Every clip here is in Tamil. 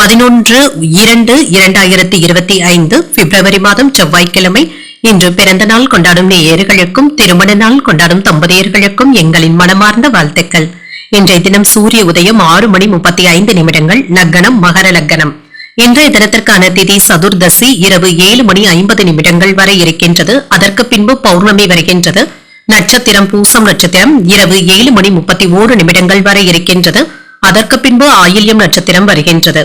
பதினொன்று இரண்டு இரண்டாயிரத்தி இருபத்தி ஐந்து பிப்ரவரி மாதம் செவ்வாய்க்கிழமை. இன்று பிறந்த நாள் கொண்டாடும் நேயர்களுக்கும் திருமண நாள் கொண்டாடும் தம்பதியர்களுக்கும் எங்களின் மனமார்ந்த வாழ்த்துக்கள். இன்றைய தினம் சூரிய உதயம் ஆறு மணி முப்பத்தி ஐந்து நிமிடங்கள் லக்கணம் மகர லக்கணம் இன்றைய தினத்திற்கான திதி சதுர்தசி இரவு ஏழு மணி ஐம்பது நிமிடங்கள் வரை இருக்கின்றது. அதற்கு பின்பு பௌர்ணமி வருகின்றது. நட்சத்திரம் பூசம் நட்சத்திரம் இரவு ஏழு மணி முப்பத்தி ஓரு நிமிடங்கள் வரை இருக்கின்றது. அதற்கு பின்பு ஆயில்யம் நட்சத்திரம் வருகின்றது.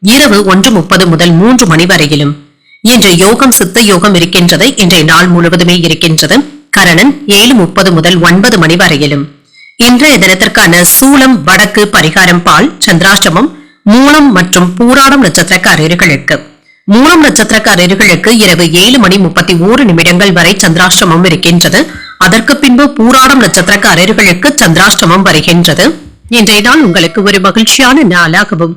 இரவு ஒன்று முப்பது முதல் மூன்று மணி வரையிலும். இன்று யோகம் சித்த யோகம் இருக்கின்றது இன்றைய நாள் முழுவதுமே இருக்கின்றது. கரணன் ஏழு முப்பது முதல் ஒன்பது மணி வரையிலும். இன்றைய தினத்திற்கான சூலம் வடக்கு பரிகாரம் பால் சந்திராஷ்டமம் மூலம் மற்றும் பூராடம் நட்சத்திரக்காரர்களுக்கு. மூலம் நட்சத்திரக்காரர்களுக்கு இரவு ஏழு மணி முப்பத்தி ஓரு நிமிடங்கள் வரை சந்திராஷ்டமம் இருக்கின்றது. அதற்கு பின்பு பூராடம் நட்சத்திரக்காரர்களுக்கு சந்திராஷ்டமம் வருகின்றது. இன்றைய நாள் உங்களுக்கு ஒரு மகிழ்ச்சியான நாளாகவும்